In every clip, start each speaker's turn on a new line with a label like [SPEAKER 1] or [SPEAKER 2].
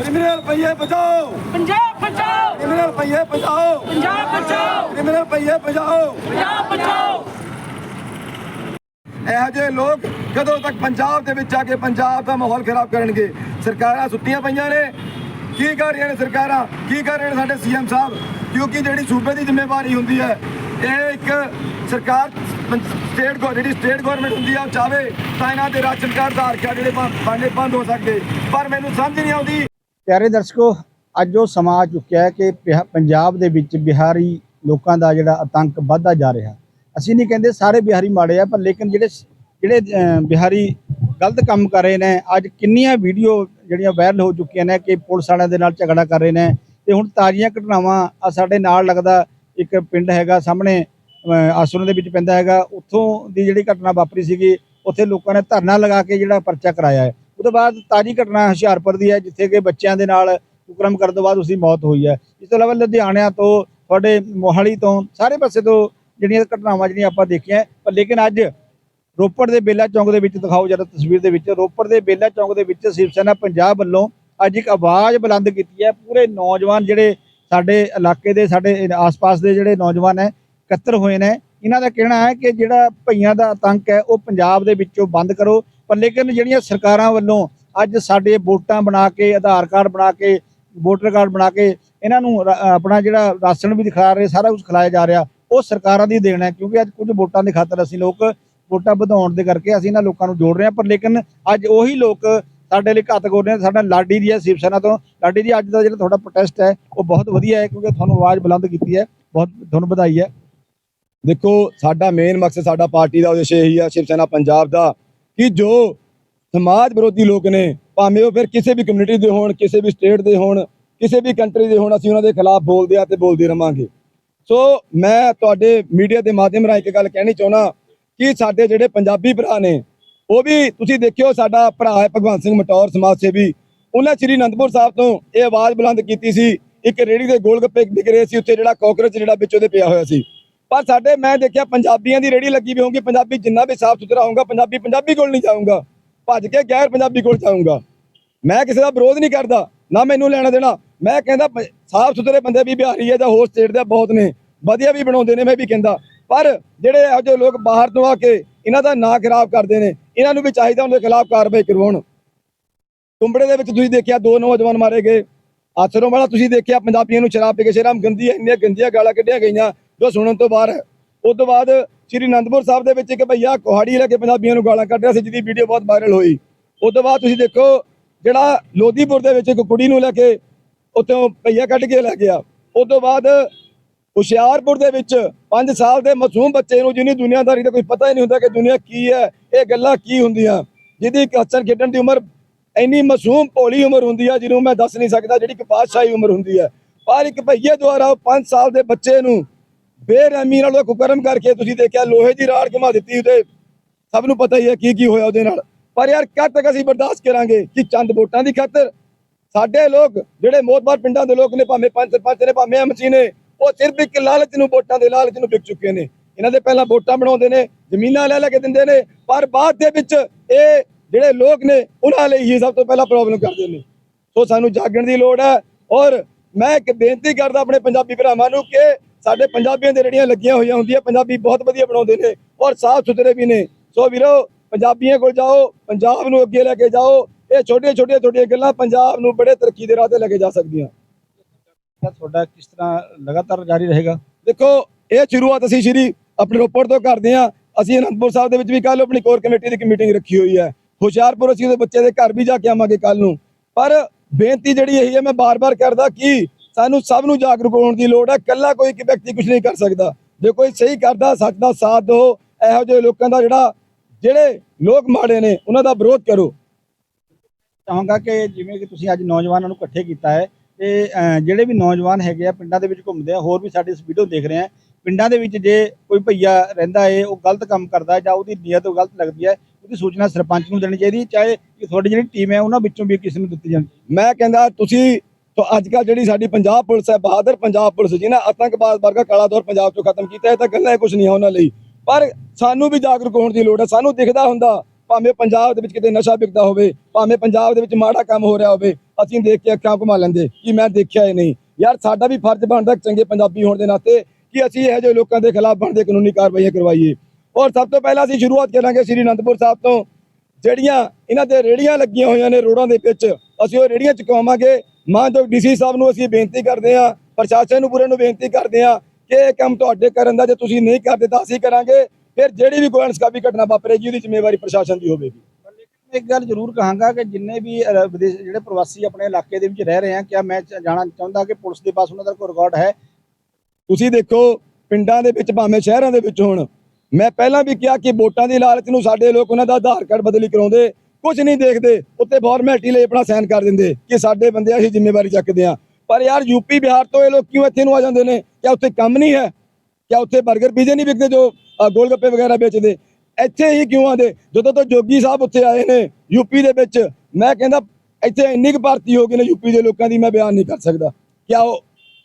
[SPEAKER 1] Criminal ਪਈਏ ਬਚਾਓ।
[SPEAKER 2] ਪੰਜਾਬ ਬਚਾਓ।
[SPEAKER 1] ਕ੍ਰਿਮੀਨਲ ਪਈਏ ਬਚਾਓ।
[SPEAKER 2] ਪੰਜਾਬ ਬਚਾਓ।
[SPEAKER 1] ਕ੍ਰਿਮੀਨਲ ਪਈਏ ਬਚਾਓ।
[SPEAKER 2] ਪੰਜਾਬ ਬਚਾਓ।
[SPEAKER 1] ਇਹੋ ਜਿਹੇ ਲੋਕ ਕਦੋਂ ਤੱਕ ਪੰਜਾਬ ਦੇ ਵਿੱਚ ਆ ਕੇ ਪੰਜਾਬ ਦਾ ਮਾਹੌਲ ਖਰਾਬ ਕਰਨਗੇ? ਸਰਕਾਰਾਂ ਸੁੱਤੀਆਂ ਪਈਆਂ ਨੇ। ਕੀ ਕਰ ਰਹੀਆਂ ਨੇ ਸਰਕਾਰਾਂ? ਕੀ ਕਰ ਰਹੇ ਨੇ ਸਾਡੇ ਸੀਐਮ ਸਾਹਿਬ? ਕਿਉਂਕਿ ਜਿਹੜੀ ਸੂਬੇ ਦੀ ਜ਼ਿੰਮੇਵਾਰੀ ਹੁੰਦੀ ਹੈ ਇਹ ਇੱਕ ਸਰਕਾਰ ਸਟੇਟ ਜਿਹੜੀ ਸਟੇਟ ਗਵਰਨਮੈਂਟ ਹੁੰਦੀ ਆ ਚਾਵੇ ਤਾਂ ਇਹਨਾਂ ਦੇ ਰਾਸ਼ਨ ਕਾਰਡ ਆਧਾਰ ਕਾਰਡ ਜਿਹੜੇ ਬੰਦ- ਬਾਂਡੇ ਬੰਦ ਹੋ ਸਕਦੇ। ਪਰ ਮੈਨੂੰ ਸਮਝ ਨਹੀਂ ਆਉਂਦੀ
[SPEAKER 3] ਪਿਆਰੇ ਦਰਸ਼ਕੋ ਅੱਜ ਉਹ ਸਮਾਂ ਆ ਚੁੱਕਿਆ ਹੈ ਕਿ ਪਿਹਾ ਪੰਜਾਬ ਦੇ ਵਿੱਚ ਬਿਹਾਰੀ ਲੋਕਾਂ ਦਾ ਜਿਹੜਾ ਆਤੰਕ ਵੱਧਦਾ ਜਾ ਰਿਹਾ। ਅਸੀਂ ਨਹੀਂ ਕਹਿੰਦੇ ਸਾਰੇ ਬਿਹਾਰੀ ਮਾੜੇ ਆ ਪਰ ਲੇਕਿਨ ਜਿਹੜੇ ਸ- ਜਿਹੜੇ ਅਹ, ਬਿਹਾਰੀ ਗਲਤ ਕੰਮ ਕਰ ਰਹੇ ਨੇ ਅੱਜ ਕਿੰਨੀਆਂ ਵੀਡੀਓ ਜਿਹੜੀਆਂ ਵਾਇਰਲ ਹੋ ਚੁੱਕੀਆਂ ਨੇ ਕਿ ਪੁਲਿਸ ਵਾਲਿਆਂ ਦੇ ਨਾਲ ਝਗੜਾ ਕਰ ਰਹੇ ਨੇ ਤੇ ਹੁਣ ਤਾਜ਼ੀਆਂ ਘਟਨਾਵਾਂ ਆ ਸਾਡੇ ਨਾਲ ਲੱਗਦਾ ਇੱਕ ਪਿੰਡ ਹੈਗਾ ਸਾਹਮਣੇ ਆਸਰੋਂ ਦੇ ਵਿੱਚ ਪੈਂਦਾ ਹੈਗਾ ਉੱਥੋਂ ਦੀ ਜਿਹੜੀ ਘਟਨਾ ਵਾਪਰੀ ਸੀਗੀ ਉੱਥੇ ਲੋਕਾਂ ਨੇ ਧਰਨਾ ਲਗਾ ਕੇ ਜਿਹੜਾ ਪਰਚਾ ਕਰਾਇਆ ਹੈ। ਤੋਂ ਬਾਅਦ ਤਾਜ਼ੀ ਘਟਨਾ ਹੁਸ਼ਿਆਰਪੁਰ ਦੀ ਹੈ, ਜਿੱਥੇ ਕਿ ਬੱਚਿਆਂ ਦੇ ਨਾਲ ਕੁਕਰਮ ਕਰਨ ਤੋਂ ਬਾਅਦ ਉਸਦੀ ਮੌਤ ਹੋਈ ਹੈ। ਇਸ ਤੋਂ ਇਲਾਵਾ ਲੁਧਿਆਣਿਆਂ ਤੋਂ, ਤੁਹਾਡੇ ਮੋਹਾਲੀ ਤੋਂ, ਸਾਰੇ ਪਾਸੇ ਤੋਂ ਜਿਹੜੀਆਂ ਘਟਨਾਵਾਂ ਜਿਹੜੀਆਂ ਆਪਾਂ ਦੇਖੀਆਂ ਪਰ ਲੇਕਿਨ ਅੱਜ ਰੋਪੜ ਦੇ ਬੇਲਾ ਚੌਂਕ ਦੇ ਵਿੱਚ ਦਿਖਾਓ, ਜਰਾ ਤਸਵੀਰ ਦੇ ਵਿੱਚ। ਰੋਪੜ ਦੇ ਬੇਲਾ ਚੌਂਕ ਦੇ ਵਿੱਚ ਸ਼ਿਵ ਸੈਨਾ ਪੰਜਾਬ ਵੱਲੋਂ ਅੱਜ ਇੱਕ ਆਵਾਜ਼ ਬੁਲੰਦ ਕੀਤੀ ਹੈ। ਪੂਰੇ ਨੌਜਵਾਨ ਜਿਹੜੇ ਸਾਡੇ ਇਲਾਕੇ ਦੇ, ਸਾਡੇ ਆਸ-ਪਾਸ ਦੇ ਜਿਹੜੇ ਨੌਜਵਾਨ ਹੈ, ਇਕੱਤਰ ਹੋਏ ਨੇ। ਇਹਨਾਂ ਦਾ ਕਹਿਣਾ ਹੈ ਕਿ ਜਿਹੜਾ ਭਈਆਂ ਦਾ ਆਤੰਕ ਹੈ, ਉਹ ਪੰਜਾਬ ਦੇ ਵਿੱਚੋਂ ਬੰਦ ਕਰੋ। ਪਰ ਲੇਕਿਨ ਜਿਹੜੀਆਂ ਸਰਕਾਰਾਂ ਵੱਲੋਂ ਅੱਜ ਸਾਡੇ ਵੋਟਾਂ ਬਣਾ ਕੇ, ਆਧਾਰ ਕਾਰਡ ਬਣਾ ਕੇ, ਵੋਟਰ ਕਾਰਡ ਬਣਾ ਕੇ ਇਹਨਾਂ ਨੂੰ ਆਪਣਾ ਜਿਹੜਾ ਰਾਸ਼ਨ ਵੀ ਦਿਖਾ ਰਹੇ, ਸਾਰਾ ਕੁਝ ਖਿਲਾਇਆ ਜਾ ਰਿਹਾ, ਉਹ ਸਰਕਾਰਾਂ ਦੀ ਦੇਣ ਹੈ ਕਿਉਂਕਿ ਅੱਜ ਕੁਝ ਵੋਟਾਂ ਦੇ ਖਾਤਰ ਅਸੀਂ ਲੋਕ ਵੋਟਾਂ ਵਧਾਉਣ ਦੇ ਕਰਕੇ ਅਸੀਂ ਇਹਨਾਂ ਲੋਕਾਂ ਨੂੰ ਜੋੜ ਰਹੇ ਹਾਂ, ਪਰ ਲੇਕਿਨ ਅੱਜ ਉਹੀ ਲੋਕ ਸਾਡੇ ਲਈ ਘਾਤਕ ਹੋ ਰਹੇ ਨੇ, ਸਾਡਾ ਲਾਡੀ ਦੀ ਹੈ, ਸ਼ਿਵ ਸੈਨਾ ਤੋਂ। ਲਾਡੀ ਜੀ ਅੱਜ ਦਾ ਜਿਹੜਾ ਤੁਹਾਡਾ ਪ੍ਰੋਟੈਸਟ ਹੈ, ਉਹ ਬਹੁਤ ਵਧੀਆ ਹੈ ਕਿਉਂਕਿ ਤੁਹਾਨੂੰ ਆਵਾਜ਼ ਬੁਲੰਦ ਕੀਤੀ ਹੈ, ਬਹੁਤ ਤੁਹਾਨੂੰ ਵਧਾਈ ਹੈ।
[SPEAKER 1] ਦੇਖੋ, ਸਾਡਾ ਮੇਨ ਮਕਸਦ ਸਾਡਾ ਪਾਰਟੀ ਦਾ ਉਦੇਸ਼ ਇਹੀ ਆ ਸ਼ਿਵ ਸੈਨਾ ਪੰਜਾਬ ਦਾ। ਕਿ ਜੋ ਸਮਾਜ ਵਿਰੋਧੀ ਲੋਕ ਨੇ, ਭਾਵੇਂ ਉਹ ਫਿਰ ਕਿਸੇ ਵੀ ਕਮਿਊਨਿਟੀ ਦੇ ਹੋਣ, ਕਿਸੇ ਵੀ ਸਟੇਟ ਦੇ ਹੋਣ, ਕਿਸੇ ਵੀ ਕੰਟਰੀ ਦੇ ਹੋਣ, ਅਸੀਂ ਉਹਨਾਂ ਦੇ ਖਿਲਾਫ ਬੋਲਦੇ ਆ ਤੇ ਬੋਲਦੇ ਰਵਾਂਗੇ। ਸੋ ਮੈਂ ਤੁਹਾਡੇ ਮੀਡੀਆ ਦੇ ਮਾਧਿਅਮ ਰਾਹੀਂ ਇੱਕ ਗੱਲ ਕਹਿਣੀ ਚਾਹੁੰਦਾ ਕਿ ਸਾਡੇ ਜਿਹੜੇ ਪੰਜਾਬੀ ਭਰਾ ਨੇ, ਉਹ ਵੀ ਤੁਸੀਂ ਦੇਖਿਓ ਸਾਡਾ ਭਰਾ ਹੈ ਭਗਵੰਤ ਸਿੰਘ ਮਟੌਰ ਸਮਾਜ ਸੇਵੀ। ਉਹਨਾਂ ਸ੍ਰੀ ਅਨੰਦਪੁਰ ਸਾਹਿਬ ਤੋਂ ਇਹ ਆਵਾਜ਼ ਬੁਲੰਦ ਕੀਤੀ ਸੀ, ਇੱਕ ਰੇੜੀ ਦੇ ਗੋਲ ਗੱਪੇ ਵਿਕ ਰਹੇ ਸੀ, ਉੱਥੇ ਜਿਹੜਾ ਕਾਕਰੋਚ ਜਿਹੜਾ ਵਿੱਚ ਉਹਦੇ ਪਿਆ ਹੋਇਆ ਸੀ। ਪਰ ਸਾਡੇ ਮੈਂ ਦੇਖਿਆ ਪੰਜਾਬੀਆਂ ਦੀ ਰੇੜੀ ਲੱਗੀ ਵੀ ਹੋਊਗੀ, ਪੰਜਾਬੀ ਜਿੰਨਾ ਵੀ ਸਾਫ਼ ਸੁਥਰਾ ਹੋਊਗਾ, ਪੰਜਾਬੀ ਪੰਜਾਬੀ ਕੋਲ ਨਹੀਂ ਜਾਊਗਾ। ਭੱਜ ਕੇ ਗੈਰ ਪੰਜਾਬੀ ਕੋਲ ਜਾਊਗਾ। ਮੈਂ ਕਿਸੇ ਦਾ ਵਿਰੋਧ ਨਹੀਂ ਕਰਦਾ, ਨਾ ਮੈਨੂੰ ਲੈਣਾ ਦੇਣਾ। ਮੈਂ ਕਹਿੰਦਾ ਪ- ਸਾਫ਼ ਸੁਥਰੇ ਬੰਦੇ ਵੀ ਬਿਹਾਰੀ ਹੈ ਜਾਂ ਹੋਰ ਸਟੇਟ ਦੇ ਬਹੁਤ ਨੇ, ਵਧੀਆ ਵੀ ਬਣਾਉਂਦੇ ਨੇ, ਮੈਂ ਵੀ ਕਹਿੰਦਾ। ਪਰ ਜਿਹੜੇ ਇਹੋ ਜਿਹੇ ਲੋਕ ਬਾਹਰ ਤੋਂ ਆ ਕੇ ਇਹਨਾਂ ਦਾ ਨਾਂ ਖਰਾਬ ਕਰਦੇ ਨੇ, ਇਹਨਾਂ ਨੂੰ ਵੀ ਚਾਹੀਦਾ ਉਹਨਾਂ ਦੇ ਖਿਲਾਫ ਕਾਰਵਾਈ ਕਰਵਾਉਣ। ਕੁੰਬੜੇ ਦੇ ਵਿੱਚ ਤੁਸੀਂ ਦੇਖਿਆ ਦੋ ਨੌਜਵਾਨ ਮਾਰੇ ਗਏ। ਆਸਰੋਂ ਵਾਲਾ ਤੁਸੀਂ ਦੇਖਿਆ, ਪੰਜਾਬੀਆਂ ਨੂੰ ਸ਼ਰਾਬ ਪੀ ਕੇ ਸ਼ਰਾਬ ਗੰਦੀ ਇੰਨੀਆਂ ਗੰਦੀਆਂ ਗਾਲਾਂ ਕੱਢੀਆਂ ਗਈਆਂ। ਜੋ ਸੁਣਨ ਤੋਂ ਬਾਹਰ ਹੈ ਉਸ ਤੋਂ ਬਾਅਦ ਸ੍ਰੀ ਅਨੰਦਪੁਰ ਸਾਹਿਬ ਦੇ ਵਿੱਚ ਇੱਕ ਭਈਆ ਕੁਹਾੜੀ ਲੈ ਕੇ ਪੰਜਾਬੀਆਂ ਨੂੰ ਗਾਲਾਂ ਕੱਢ ਰਿਹਾ ਸੀ, ਜਿਹਦੀ ਵੀਡੀਓ ਬਹੁਤ ਵਾਇਰਲ ਹੋਈ। ਉਸ ਤੋਂ ਬਾਅਦ ਤੁਸੀਂ ਦੇਖੋ, ਜਿਹੜਾ ਲੋਧੀਪੁਰ ਦੇ ਵਿੱਚ ਇੱਕ ਕੁੜੀ ਨੂੰ ਲੈ ਕੇ ਉੱਥੋਂ ਭਈਆ ਕੱਢ ਕੇ ਲੈ ਗਿਆ। ਉਸ ਤੋਂ ਬਾਅਦ ਹੁਸ਼ਿਆਰਪੁਰ ਦੇ ਵਿੱਚ 5 ਸਾਲ ਦੇ ਮਾਸੂਮ ਬੱਚੇ ਨੂੰ ਜਿਹਨੂੰ ਦੁਨੀਆਦਾਰੀ ਦਾ ਕੋਈ ਪਤਾ ਹੀ ਨਹੀਂ ਹੁੰਦਾ ਕਿ ਦੁਨੀਆ ਕੀ ਹੈ, ਇਹ ਗੱਲਾਂ ਕੀ ਹੁੰਦੀਆਂ। ਜਿਹਦੀ ਹੱਸਣ ਖੇਡਣ ਦੀ ਉਮਰ ਇੰਨੀ ਮਾਸੂਮ ਭੋਲੀ ਉਮਰ ਹੁੰਦੀ ਆ, ਜਿਹਨੂੰ ਮੈਂ ਦੱਸ ਨਹੀਂ ਸਕਦਾ, ਜਿਹੜੀ ਕਿ ਪਾਤਸ਼ਾਹੀ ਉਮਰ ਹੁੰਦੀ ਹੈ ਪਰ ਇੱਕ ਭਈਏ ਦੁਆਰਾ 5 ਸਾਲ ਦੇ ਬੱਚੇ ਨੂੰ ਬੇਰਹਿਮੀ ਨਾਲ ਉਹ ਕੁਕਰਮ ਕਰਕੇ ਤੁਸੀਂ ਦੇਖਿਆ ਲੋਹੇ ਦੀ ਰਾੜ ਘੁਮਾ ਦਿੱਤੀ ਉਹਦੇ। ਸਭ ਨੂੰ ਪਤਾ ਹੀ ਹੈ ਕੀ ਕੀ ਹੋਇਆ ਉਹਦੇ ਨਾਲ। ਪਰ ਯਾਰ ਕਦ ਤੱਕ ਅਸੀਂ ਬਰਦਾਸ਼ਤ ਕਰਾਂਗੇ ਕਿ ਚੰਦ ਵੋਟਾਂ ਦੀ ਖਾਤਰ ਸਾਡੇ ਲੋਕ, ਜਿਹੜੇ ਮੋਤਬਾਰ ਪਿੰਡਾਂ ਦੇ ਲੋਕ ਨੇ, ਭਾਵੇਂ ਪੰਜ ਸਰਪੰਚ ਨੇ, ਭਾਵੇਂ ਐਮਸੀ ਨੇ, ਉਹ ਸਿਰਫ ਇੱਕ ਲਾਲਚ ਨੂੰ ਵੋਟਾਂ ਦੇ ਲਾਲਚ ਨੂੰ ਵਿਕ ਚੁੱਕੇ ਨੇ। ਇਹਨਾਂ ਦੇ ਪਹਿਲਾਂ ਵੋਟਾਂ ਬਣਾਉਂਦੇ ਨੇ, ਜ਼ਮੀਨਾਂ ਲੈ ਲੈ ਕੇ ਦਿੰਦੇ ਨੇ, ਪਰ ਬਾਅਦ ਦੇ ਵਿੱਚ ਇਹ ਜਿਹੜੇ ਲੋਕ ਨੇ, ਉਹਨਾਂ ਲਈ ਹੀ ਸਭ ਤੋਂ ਪਹਿਲਾਂ ਪ੍ਰੋਬਲਮ ਕਰਦੇ ਨੇ। ਸੋ ਸਾਨੂੰ ਜਾਗਣ ਦੀ ਲੋੜ ਹੈ ਔਰ ਮੈਂ ਇੱਕ ਬੇਨਤੀ ਕਰਦਾ ਆਪਣੇ ਪੰਜਾਬੀ ਭਰਾਵਾਂ ਨੂੰ ਕਿ ਸਾਡੇ ਪੰਜਾਬੀਆਂ ਦੇ ਰੇੜੀਆਂ ਲੱਗੀਆਂ ਹੋਈਆਂ ਹੁੰਦੀਆਂ ਪੰਜਾਬੀ ਬਹੁਤ ਵਧੀਆ ਬਣਾਉਂਦੇ ਨੇ ਔਰ ਸਾਫ਼ ਸੁਥਰੇ ਵੀ ਨੇ। ਸੋ ਵੀਰੋ ਪੰਜਾਬੀਆਂ ਕੋਲ ਜਾਓ ਪੰਜਾਬ ਨੂੰ ਅੱਗੇ ਲੈ ਕੇ ਜਾਓ ਇਹ ਛੋਟੀਆਂ ਛੋਟੀਆਂ ਛੋਟੀਆਂ ਗੱਲਾਂ ਪੰਜਾਬ ਨੂੰ ਬੜੇ ਤਰੱਕੀ ਦੇ ਰਾਹ ਤੇ ਲੈ ਕੇ ਜਾ ਸਕਦੀਆਂ।
[SPEAKER 3] ਤੁਹਾਡਾ ਕਿਸ ਤਰ੍ਹਾਂ ਲਗਾਤਾਰ ਜਾਰੀ ਰਹੇਗਾ?
[SPEAKER 1] ਦੇਖੋ ਇਹ ਸ਼ੁਰੂਆਤ ਅਸੀਂ ਸ਼੍ਰੀ ਆਪਣੇ ਰੋਪੜ ਤੋਂ ਕਰਦੇ ਹਾਂ। ਅਸੀਂ ਅਨੰਦਪੁਰ ਸਾਹਿਬ ਦੇ ਵਿੱਚ ਵੀ ਕੱਲ ਆਪਣੀ ਕੋਰ ਕਮੇਟੀ ਦੀ ਇੱਕ ਮੀਟਿੰਗ ਰੱਖੀ ਹੋਈ ਹੈ। ਹੁਸ਼ਿਆਰਪੁਰ ਅਸੀਂ ਉਹਦੇ ਬੱਚੇ ਦੇ ਘਰ ਵੀ ਜਾ ਕੇ ਆਵਾਂਗੇ ਕੱਲ ਨੂੰ। ਪਰ ਬੇਨਤੀ ਜਿਹੜੀ ਇਹੀ ਹੈ ਮੈਂ ਬਾਰ-ਬਾਰ ਕਰਦਾ ਕਿ ਸਾਨੂੰ ਸਭ ਨੂੰ ਜਾਗਰੂਕ ਹੋਣ ਦੀ ਲੋੜ ਹੈ। ਕੱਲਾ ਕੋਈ ਇੱਕ ਵਿਅਕਤੀ ਕੁਝ ਨਹੀਂ ਕਰ ਸਕਦਾ। ਜੇ ਕੋਈ ਸਹੀ ਕਰਦਾ ਸੱਚ ਦਾ ਸਾਥ ਦਿਓ ਇਹੋ ਜਿਹੇ ਲੋਕਾਂ ਦਾ ਜਿਹੜਾ ਜਿਹੜੇ ਲੋਕ ਮਾੜੇ ਨੇ ਉਹਨਾਂ ਦਾ ਵਿਰੋਧ ਕਰੋ।
[SPEAKER 3] ਚਾਹਾਂਗਾ ਕਿ ਜਿਵੇਂ ਕਿ ਤੁਸੀਂ ਅੱਜ ਨੌਜਵਾਨਾਂ ਨੂੰ ਇਕੱਠੇ ਕੀਤਾ ਹੈ ਤੇ ਜਿਹੜੇ ਵੀ ਨੌਜਵਾਨ ਹੈਗੇ ਆ ਪਿੰਡਾਂ ਦੇ ਵਿੱਚ ਘੁੰਮਦੇ ਆ ਹੋਰ ਵੀ ਸਾਡੀ ਇਸ ਵੀਡੀਓ ਦੇਖ ਰਹੇ ਆ। ਪਿੰਡਾਂ ਦੇ ਵਿੱਚ ਜੇ ਕੋਈ ਭਈਆ ਰਹਿੰਦਾ ਹੈ ਉਹ ਗਲਤ ਕੰਮ ਕਰਦਾ ਜਾਂ ਉਹਦੀ ਨੀਅਤ ਉਹ ਗਲਤ ਲੱਗਦੀ ਹੈ ਉਹਦੀ ਸੂਚਨਾ ਸਰਪੰਚ ਨੂੰ ਦੇਣੀ ਚਾਹੀਦੀ ਚਾਹੇ ਤੁਹਾਡੀ ਜਿਹੜੀ ਟੀਮ ਹੈ ਉਹਨਾਂ ਵਿੱਚੋਂ ਵੀ ਕਿਸੇ ਨੂੰ ਦਿੱਤੀ ਜਾਣੀ
[SPEAKER 1] ਮੈਂ ਕਹਿੰਦਾ ਤੁਸੀਂ ਤੋਂ ਅੱਜ ਕੱਲ੍ਹ ਜਿਹੜੀ ਸਾਡੀ ਪੰਜਾਬ ਪੁਲਿਸ ਹੈ, ਬਹਾਦਰ ਪੰਜਾਬ ਪੁਲਿਸ, ਜਿਹਨਾਂ ਆਤੰਕਵਾਦ ਵਰਗਾ ਕਾਲਾ ਦੌਰ ਪੰਜਾਬ ਚੋਂ ਖਤਮ ਕੀਤਾ, ਇਹ ਤਾਂ ਗੱਲਾਂ ਕੁਝ ਨਹੀਂ ਉਹਨਾਂ ਲਈ। ਪਰ ਸਾਨੂੰ ਵੀ ਜਾਗਰੂਕ ਹੋਣ ਦੀ ਲੋੜ ਹੈ, ਸਾਨੂੰ ਦਿਖਦਾ ਹੁੰਦਾ, ਭਾਵੇਂ ਪੰਜਾਬ ਦੇ ਵਿੱਚ ਕਿਤੇ ਨਸ਼ਾ ਵਿਕਦਾ ਹੋਵੇ, ਭਾਵੇਂ ਪੰਜਾਬ ਦੇ ਵਿੱਚ ਮਾੜਾ ਕੰਮ ਹੋ ਰਿਹਾ ਹੋਵੇ, ਅਸੀਂ ਦੇਖ ਕੇ ਅੱਖਾਂ ਘੁਮਾ ਲੈਂਦੇ ਕਿ ਮੈਂ ਦੇਖਿਆ ਹੀ ਨਹੀਂ। ਯਾਰ ਸਾਡਾ ਵੀ ਫਰਜ਼ ਬਣਦਾ ਚੰਗੇ ਪੰਜਾਬੀ ਹੋਣ ਦੇ ਨਾਤੇ ਕਿ ਅਸੀਂ ਇਹੋ ਜਿਹੇ ਲੋਕਾਂ ਦੇ ਖਿਲਾਫ ਬਣਦੇ ਕਾਨੂੰਨੀ ਕਾਰਵਾਈਆਂ ਕਰਵਾਈਏ। ਔਰ ਸਭ ਤੋਂ ਪਹਿਲਾਂ ਅਸੀਂ ਸ਼ੁਰੂਆਤ ਕਰਾਂਗੇ ਸ੍ਰੀ ਅਨੰਦਪੁਰ ਸਾਹਿਬ ਤੋਂ। ਜਿਹੜੀਆਂ ਇਹਨਾਂ ਦੇ ਰੇੜੀਆਂ ਲੱਗੀਆਂ ਹੋਈਆਂ ਨੇ ਰੋਡਾਂ ਦੇ ਵਿੱਚ, ਅਸੀਂ ਉਹ ਰੇੜੀਆਂ ਚੁਕਾਵਾਂਗੇ। ਮਾਨਯੋਗ ਡੀਸੀ ਸਾਹਿਬ ਨੂੰ ਅਸੀਂ ਬੇਨਤੀ ਕਰਦੇ ਹਾਂ ਪ੍ਰਸ਼ਾਸਨ ਨੂੰ ਪੂਰੇ ਨੂੰ ਬੇਨਤੀ ਕਰਦੇ ਹਾਂ ਕਿ ਇਹ ਕੰਮ ਤੁਹਾਡੇ ਕਰਨ ਦਾ ਜੇ ਤੁਸੀਂ ਨਹੀਂ ਕਰਦੇ ਤਾਂ ਅਸੀਂ ਕਰਾਂਗੇ। ਫਿਰ ਜਿਹੜੀ ਵੀ ਕੋਈ ਅਣਸਕਾਬੀ ਘਟਨਾ ਵਾਪਰੇਗੀ ਉਹਦੀ ਜ਼ਿੰਮੇਵਾਰੀ ਪ੍ਰਸ਼ਾਸਨ ਦੀ ਹੋਵੇਗੀ।
[SPEAKER 3] ਇੱਕ ਗੱਲ ਜ਼ਰੂਰ ਕਹਾਂਗਾ ਕਿ ਜਿੰਨੇ ਵੀ ਵਿਦੇਸ਼ ਜਿਹੜੇ ਪ੍ਰਵਾਸੀ ਆਪਣੇ ਇਲਾਕੇ ਦੇ ਵਿੱਚ ਰਹਿ ਰਹੇ ਆ ਕਿਆ ਮੈਂ ਜਾਣਨਾ ਚਾਹੁੰਦਾ ਕਿ ਪੁਲਿਸ ਦੇ ਪਾਸ ਉਹਨਾਂ ਦਾ ਕੋਈ ਰਿਕਾਰਡ ਹੈ?
[SPEAKER 1] ਤੁਸੀਂ ਦੇਖੋ ਪਿੰਡਾਂ ਦੇ ਵਿੱਚ ਭਾਵੇਂ ਸ਼ਹਿਰਾਂ ਦੇ ਵਿੱਚ ਹੋਣ ਮੈਂ ਪਹਿਲਾਂ ਵੀ ਕਿਹਾ ਕਿ ਵੋਟਾਂ ਦੀ ਲਾਲਚ ਨੂੰ ਸਾਡੇ ਲੋਕ ਉਹਨਾਂ ਦਾ ਆਧਾਰ ਕਾਰਡ ਬਦਲੀ ਕਰਾਉਂਦੇ। ਕੁਝ ਨਹੀਂ ਦੇਖਦੇ ਉੱਤੇ ਫਾਰਮੈਲਿਟੀ ਲਈ ਆਪਣਾ ਸਾਈਨ ਕਰ ਦਿੰਦੇ ਕਿ ਸਾਡੇ ਬੰਦੇ ਅਸੀਂ ਜ਼ਿੰਮੇਵਾਰੀ ਚੱਕਦੇ ਆ ਪਰ ਯਾਰ ਯੂਪੀ ਬਿਹਾਰ ਤੋਂ ਇਹ ਲੋਕ ਕਿਉਂ ਇੱਥੇ ਨੂੰ ਆ ਜਾਂਦੇ ਨੇ? ਕਿਆ ਉੱਥੇ ਕੰਮ ਨਹੀਂ ਹੈ? ਕਿਆ ਉੱਥੇ 버ਗਰ ਪੀਜ਼ੇ ਨਹੀਂ ਵਿਕਦੇ ਜੋ ਅ, ਗੋਲ ਗੱਪੇ ਵਗੈਰਾ ਵੇਚਦੇ? ਇੱਥੇ ਹੀ ਕਿਉਂ ਆਦੇ ਜਦੋਂ ਤੋਂ ਜੋਗੀ ਸਾਹਿਬ ਉੱਥੇ ਆਏ ਨੇ ਯੂਪੀ ਦੇ ਵਿੱਚ ਮੈਂ ਕਹਿੰਦਾ ਇੱਥੇ ਇੰਨੀ ਕੁ ਭਰਤੀ ਹੋ ਗਈ ਨੇ ਯੂਪੀ ਦੇ ਲੋਕਾਂ ਦੀ ਮੈਂ ਬਿਆਨ ਨਹੀਂ ਕਰ ਸਕਦਾ। ਕਿਆ ਉਹ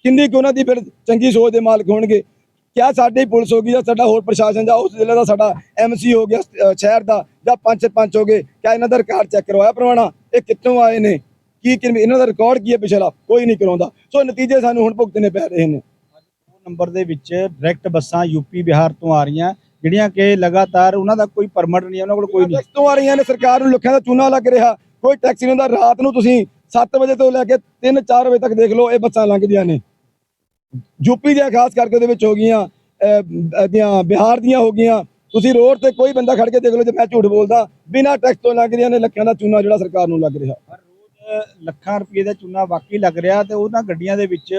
[SPEAKER 1] ਕਿੰਨੀ ਕੁ ਉਹਨਾਂ ਦੀ ਫਿਰ ਚੰਗੀ ਸੋਚ ਦੇ ਮਾਲਕ ਹੋਣਗੇ? ਕਿਆ ਸਾਡੀ ਪੁਲਿਸ ਹੋ ਗਈ ਜਾਂ ਸਾਡਾ ਹੋਰ ਪ੍ਰਸ਼ਾਸਨ ਜਾਂ ਉਸ ਜ਼ਿਲ੍ਹੇ ਦਾ ਸਾਡਾ ਐਮਸੀ ਹੋ ਗਿਆ ਸ਼ਹਿਰ ਦਾ ਜਾਂ ਪੰਚ ਸਰਪੰਚ ਹੋ ਗਏ ਕਿਆ ਇਹਨਾਂ ਦਾ ਰਿਕਾਰਡ ਚੈੱਕ ਕਰਵਾਇਆ ਪ੍ਰਵਾਣਾ ਇਹ ਕਿੱਥੋਂ ਆਏ ਨੇ? ਕੀ ਕਿ ਇਹਨਾਂ ਦਾ ਰਿਕਾਰਡ ਕੀ ਹੈ ਪਿਛਲਾ? ਕੋਈ ਨਹੀਂ ਕਰਾਉਂਦਾ। ਸੋ ਨਤੀਜੇ ਸਾਨੂੰ ਹੁਣ ਭੁਗਤਣੇ ਪੈ ਰਹੇ ਨੇ।
[SPEAKER 3] ਨੰਬਰ ਦੇ ਵਿੱਚ ਡਾਇਰੈਕਟ ਬੱਸਾਂ ਯੂਪੀ ਬਿਹਾਰ ਤੋਂ ਆ ਰਹੀਆਂ ਜਿਹੜੀਆਂ ਕਿ ਲਗਾਤਾਰ ਉਹਨਾਂ ਦਾ ਕੋਈ ਪਰਮਿਟ ਨਹੀਂ ਹੈ, ਉਹਨਾਂ ਕੋਲ ਕੋਈ ਨਹੀਂ।
[SPEAKER 1] ਤੋਂ ਆ ਰਹੀਆਂ ਨੇ ਸਰਕਾਰ ਨੂੰ ਲੱਖਾਂ ਦਾ ਚੂਨਾ ਲੱਗ ਰਿਹਾ। ਕੋਈ ਟੈਕਸ ਨਹੀਂ ਹੁੰਦਾ। ਰਾਤ ਨੂੰ ਤੁਸੀਂ 7 ਵਜੇ ਤੋਂ ਲੈ ਕੇ 3-4 ਵਜੇ ਤੱਕ ਦੇਖ ਲਓ ਇਹ ਬੱਸਾਂ ਲੰਘਦੀਆਂ ਨੇ। ਯੂਪੀ ਦੀਆਂ ਖਾਸ ਕਰਕੇ ਉਹਦੇ ਵਿੱਚ ਹੋ ਗਈਆਂ ਇਹਦੀਆਂ ਬਿਹਾਰ ਦੀਆਂ ਹੋ ਗਈਆਂ ਤੁਸੀਂ ਰੋਡ ਤੇ ਕੋਈ ਬੰਦਾ ਖੜ ਕੇ ਦੇਖ ਲਓ ਜੇ ਮੈਂ ਝੂਠ ਬੋਲਦਾ ਬਿਨਾਂ ਟੈਕਸ ਤੋਂ ਲੰਘਦੀਆਂ ਨੇ ਲੱਖਾਂ ਦਾ ਚੂਨਾ ਜਿਹੜਾ ਸਰਕਾਰ ਨੂੰ ਲੱਗ ਰਿਹਾ।
[SPEAKER 3] ਹਰ ਰੋਜ਼ ਲੱਖਾਂ ਰੁਪਏ ਦਾ ਚੂਨਾ ਵਾਕਈ ਲੱਗ ਰਿਹਾ ਤੇ ਉਹਨਾਂ ਗੱਡੀਆਂ ਦੇ ਵਿੱਚ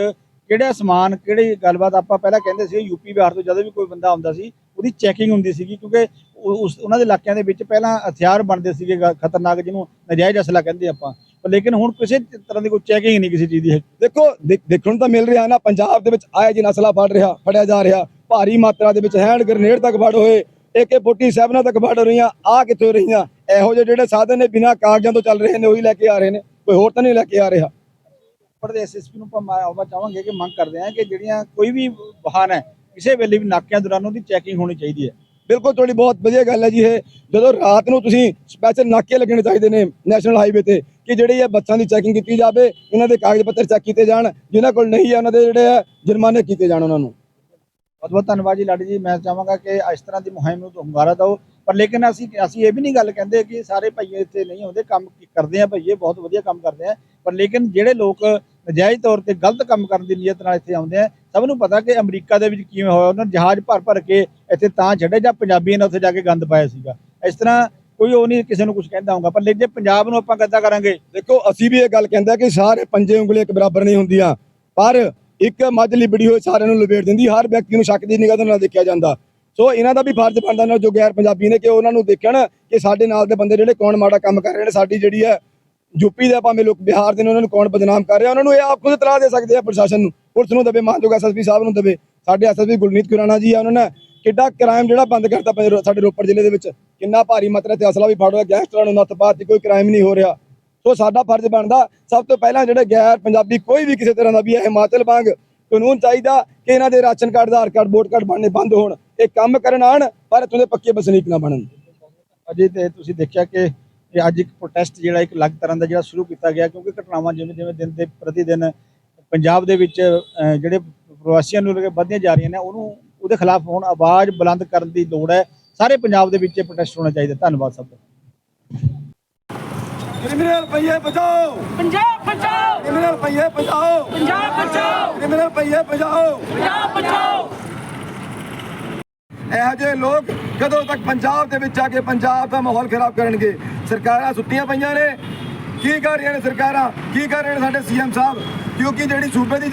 [SPEAKER 3] ਕਿਹੜਾ ਸਮਾਨ ਕਿਹੜੀ ਗੱਲਬਾਤ ਆਪਾਂ ਪਹਿਲਾਂ ਕਹਿੰਦੇ ਸੀ ਯੂਪੀ ਬਿਹਾਰ ਤੋਂ ਜਦੋਂ ਵੀ ਕੋਈ ਬੰਦਾ ਆਉਂਦਾ ਸੀ ਉਹਦੀ ਚੈਕਿੰਗ ਹੁੰਦੀ ਸੀਗੀ ਕਿਉਂਕਿ ਉਸ ਉਹਨਾਂ ਦੇ ਇਲਾਕਿਆਂ ਦੇ ਵਿੱਚ ਪਹਿਲਾਂ ਹਥਿਆਰ ਬਣਦੇ ਸੀਗੇ ਖਤਰਨਾਕ ਜਿਹਨੂੰ ਨਜਾਇਜ਼ ਅਸਲਾ ਕਹਿੰਦੇ ਆਪਾਂ। ਪਰ ਲੇਕਿਨ ਹੁਣ ਕਿਸੇ ਤਰ੍ਹਾਂ ਦੀ ਕੋਈ ਚੈਕਿੰਗ ਨਹੀਂ ਕਿਸੇ ਚੀਜ਼ ਦੀ
[SPEAKER 1] ਦੇਖ- ਦੇਖਣ ਨੂੰ ਤਾਂ ਮਿਲ ਰਿਹਾ ਨਾ ਪੰਜਾਬ ਦੇ ਵਿੱਚ ਆਏ ਜਿਨ ਅਸਲਾ ਫੜ ਰਿਹਾ ਫੜਿਆ ਜਾ ਰਿਹਾ ਭਾਰੀ ਮਾਤਰਾ ਦੇ ਵਿੱਚ ਹੈਂਡ ਗ੍ਰਨੇਡ ਤੱਕ ਫੜ ਹੋਏ। AK47 ਤੱਕ ਫੜ ਰਹੀਆਂ ਆ ਕਿੱਥੋਂ ਰਹੀਆਂ? ਇਹੋ ਜਿਹੇ ਜਿਹੜੇ ਸਾਧਨ ਨੇ ਬਿਨਾਂ ਕਾਗਜ਼ਾਂ ਤੋਂ ਚੱਲ ਰਹੇ ਨੇ ਉਹੀ ਲੈ ਕੇ ਆ ਰਹੇ ਨੇ। ਕੋਈ ਹੋਰ ਤਾਂ ਨਹੀਂ ਲੈ ਕੇ ਆ ਰਿਹਾ।
[SPEAKER 3] ਉੱਪਰ ਦੇ ਐਸਐਸਪੀ ਨੂੰ ਆਪਾਂ ਆਵਾ ਚਾਹਾਂਗੇ ਕਿ ਮੰਗ ਕਰਦੇ ਹਾਂ ਕਿ ਜਿਹੜੀਆਂ ਕੋਈ ਵੀ ਵਾਹਨ ਹੈ ਕਿਸੇ ਵੇਲੇ ਵੀ ਨਾਕਿਆਂ ਦੌਰਾਨ ਉਹਦੀ ਚੈਕਿੰਗ ਹੋਣੀ ਚਾਹੀਦੀ ਹੈ।
[SPEAKER 1] ਬਿਲਕੁਲ ਤੁਹਾਡੀ ਬਹੁਤ ਵਧੀਆ ਗੱਲ ਹੈ ਜੀ ਇਹ। ਜਦੋਂ ਰਾਤ ਨੂੰ ਤੁਸੀਂ ਸਪੈਸ਼ਲ ਨਾਕੇ ਲੱਗਣੇ ਚਾਹੀਦੇ ਨੇ ਨੈਸ਼ਨਲ ਹਾਈਵੇ ਤੇ ਕਿ ਜਿਹੜੀ ਇਹ ਬੱਸਾਂ ਦੀ ਚੈਕਿੰਗ ਕੀਤੀ ਜਾਵੇ ਇਹਨਾਂ ਦੇ ਕਾਗਜ਼ ਪੱਤਰ ਚੈੱਕ ਕੀਤੇ ਜਾਣ ਜਿਨ੍ਹਾਂ ਕੋਲ ਨਹੀਂ ਹੈ ਉਹਨਾਂ ਦੇ ਜਿਹੜੇ ਆ ਜੁਰਮਾਨੇ ਕੀਤੇ ਜਾਣ ਉਹਨਾਂ ਨੂੰ।
[SPEAKER 3] ਬਹੁਤ ਬਹੁਤ ਧੰਨਵਾਦ ਜੀ ਲਾਡੀ ਜੀ। ਮੈਂ ਚਾਹਾਂਗਾ ਕਿ ਇਸ ਤਰ੍ਹਾਂ ਦੀ ਮੁਹਿੰਮ ਨੂੰ ਹੁੰਗਾਰਾ ਦਿਓ। ਪਰ ਲੇਕਿਨ ਅਸੀਂ ਅਸੀਂ ਇਹ ਵੀ ਨਹੀਂ ਗੱਲ ਕਹਿੰਦੇ ਕਿ ਸਾਰੇ ਭਈਏ ਇੱਥੇ ਨਹੀਂ ਆਉਂਦੇ, ਕੰਮ ਕਰਦੇ ਆ ਭਈਏ, ਬਹੁਤ ਵਧੀਆ ਕੰਮ ਕਰਦੇ ਆ। ਪਰ ਲੇਕਿਨ ਜਿਹੜੇ ਲੋਕ ਨਜਾਇਜ਼ ਤੌਰ ਤੇ ਗਲਤ ਕੰਮ ਕਰਨ ਦੀ ਨੀਅਤ ਨਾਲ ਇੱਥੇ ਆਉਂਦੇ ਆ, ਸਭ ਨੂੰ ਪਤਾ ਕਿ ਅਮਰੀਕਾ ਦੇ ਵਿੱਚ ਕਿਵੇਂ ਹੋਇਆ। ਉਹਨਾਂ ਨੇ ਜਹਾਜ਼ ਭਰ ਭਰ ਕੇ ਇੱਥੇ ਤਾਂ ਛੱਡੇ ਜਾਂ ਪੰਜਾਬੀਆਂ ਨੇ ਉੱਥੇ ਜਾ ਕੇ ਗੰਦ ਪਾਇਆ ਸੀਗਾ। ਇਸ ਤਰ੍ਹਾਂ ਕੋਈ ਉਹ ਨਹੀਂ ਕਿਸੇ ਨੂੰ ਕੁਝ ਕਹਿੰਦਾ ਹੋਊਗਾ। ਪਰ ਜੇ ਪੰਜਾਬ ਨੂੰ ਆਪਾਂ ਗੱਦਾ ਕਰਾਂਗੇ।
[SPEAKER 1] ਦੇਖੋ, ਅਸੀਂ ਵੀ ਇਹ ਗੱਲ ਕਹਿੰਦੇ ਕਿ ਸਾਰੇ ਪੰਜੇ ਉਂਗਲੀਆਂ ਇੱਕ ਬਰਾਬਰ ਨਹੀਂ ਹੁੰਦੀਆਂ। ਪਰ ਇੱਕ ਮੱਝ ਲਿਬੜੀ ਹੋਈ ਸਾਰਿਆਂ ਨੂੰ ਲਪੇਟ ਦਿੰਦੀ, ਹਰ ਵਿਅਕਤੀ ਨੂੰ ਸ਼ੱਕ ਦੀ ਨਿਗਾਹ ਨਾਲ ਦੇਖਿਆ ਜਾਂਦਾ। ਸੋ ਇਹਨਾਂ ਦਾ ਵੀ ਫਰਜ਼ ਬਣਦਾ ਨਾ ਜੋ ਗੈਰ ਪੰਜਾਬੀ ਨੇ, ਕਿ ਉਹਨਾਂ ਨੂੰ ਦੇਖਣ ਕਿ ਸਾਡੇ ਨਾਲ ਦੇ ਬੰਦੇ ਜਿਹੜੇ ਕੌਣ ਮਾੜਾ ਕੰਮ ਕਰ ਰਹੇ ਨੇ, ਸਾਡੀ ਜਿਹੜੀ ਹੈ ਯੂਪੀ ਦੇ ਭਾਵੇਂ ਲੋਕ ਬਿਹਾਰ ਦੇ ਨੇ, ਉਹਨਾਂ ਨੂੰ ਕੌਣ ਬਦਨਾਮ ਕਰ ਰਿਹਾ, ਉਹਨਾਂ ਨੂੰ ਇਹ ਆਪ ਖੁਦ ਇਤਲਾਹ ਦੇ ਸਕਦੇ ਆ ਪ੍ਰਸ਼ਾਸਨ ਨੂੰ, ਪੁਲਿਸ ਨੂੰ ਦਵੇ, ਮਾਨਯੋਗ ਐਸਐਸਪੀ ਸਾਹਿਬ ਨੂੰ ਦਵੇ। ਸਾਡੇ ਐਸਐਸਪੀ ਗੁਲਨੀਤ ਖੁਰਾਣਾ ਜੀ ਆ, ਉਹਨਾਂ ਨੇ ਕਿੱਡਾ ਕ੍ਰਾਈਮ ਜਿਹੜਾ ਬੰਦ ਕਰਤਾ ਪਏ ਸਾਡੇ ਰੋਪੜ ਜ਼ਿਲ੍ਹੇ ਦੇ ਵਿੱਚ। ਕਿੰਨਾ ਭਾਰੀ ਮਾਤਰਾ ਤੇ ਅਸਲਾ ਵੀ ਫੜ ਹੋਇਆ, ਗੈਂਗਸਟਰਾਂ ਨੂੰ ਨੱਥ ਪਾਤੀ, ਕੋਈ ਕ੍ਰਾਈਮ ਨਹੀਂ ਹੋ ਰਿਹਾ। ਸੋ ਸਾਡਾ ਫਰਜ਼ ਬਣਦਾ। ਸਭ ਤੋਂ ਪਹਿਲਾਂ ਜਿਹੜੇ ਗੈਰ ਪੰਜਾਬੀ ਕੋਈ ਵੀ ਕਿਸੇ ਤਰ੍ਹਾਂ ਦਾ ਵੀ ਹੈ ਹਿਮਾਚਲ ਵਾਂਗ ਕਾਨੂੰਨ ਚਾਹੀਦਾ ਕਿ ਇਹਨਾਂ ਦੇ ration card, Aadhaar card, vote card ਬਣਨੇ ਬੰਦ ਹੋਣ। ਇਹ ਕੰਮ ਕਰਨ ਆਣ, ਪਰ ਇੱਥੋਂ ਦੇ ਪੱਕੇ ਵਸਨੀਕ ਨਾ ਬਣਨ।
[SPEAKER 3] ਅਜੇ ਤੇ ਤੁਸੀਂ ਦੇਖਿਆ ਕਿ ਅੱਜ ਇੱਕ ਪ੍ਰੋਟੈਸਟ ਜਿਹੜਾ ਇੱਕ ਅਲੱਗ ਤਰ੍ਹਾਂ ਦਾ ਜਿਹੜਾ ਸ਼ੁਰੂ ਕੀਤਾ ਗਿਆ, ਕਿਉਂਕਿ ਘਟਨਾਵਾਂ ਜਿਵੇਂ ਜਿਵੇਂ ਦਿਨ ਦੇ ਪ੍ਰਤੀ ਦਿਨ ਪੰਜਾਬ ਦੇ ਵਿੱਚ ਜਿਹੜੇ ਪ੍ਰਵਾਸੀਆਂ ਨੂੰ ਲੈ ਵੱਧਦੀਆਂ ਜਾ ਰਹੀਆਂ ਨੇ, ਉਹਨੂੰ ਉਹਦੇ ਖਿਲਾਫ ਹੁਣ ਆਵਾਜ਼ ਬੁਲੰਦ ਕਰਨ ਦੀ ਲੋੜ ਹੈ। ਸਾਰੇ ਪੰਜਾਬ ਦੇ ਵਿੱਚ ਇਹ ਪ੍ਰੋਟੈਸਟ ਹੋਣਾ ਚਾਹੀਦਾ। ਧੰਨਵਾਦ ਸਭ ਦਾ।
[SPEAKER 1] ਕ੍ਰਿਮੀਨਲ ਪਈਏ ਬਚਾਓ।
[SPEAKER 2] ਪੰਜਾਬ ਬਚਾਓ।
[SPEAKER 1] ਕ੍ਰਿਮੀਨਲ ਪਈਏ ਬਚਾਓ।
[SPEAKER 2] ਪੰਜਾਬ ਬਚਾਓ।
[SPEAKER 1] ਕ੍ਰਿਮੀਨਲ ਪਈਏ ਬਚਾਓ।
[SPEAKER 2] ਪੰਜਾਬ ਬਚਾਓ।
[SPEAKER 1] ਇਹੋ ਜਿਹੇ ਲੋਕ ਕਦੋਂ ਤੱਕ ਪੰਜਾਬ ਦੇ ਵਿੱਚ ਆ ਕੇ ਪੰਜਾਬ ਦਾ ਮਾਹੌਲ ਖਰਾਬ ਕਰਨਗੇ ਸਰਕਾਰਾਂ ਸੁੱਤੀਆਂ ਪਈਆਂ ਨੇ। ਕੀ ਕਰ ਰਹੀਆਂ ਨੇ ਸਰਕਾਰਾਂ? ਕੀ ਕਰ ਰਹੇ ਨੇ ਸਾਡੇ ਸੀਐਮ ਸਾਹਿਬ? ਕਿਉਂਕਿ ਜਿਹੜੀ ਸੂਬੇ ਦੀ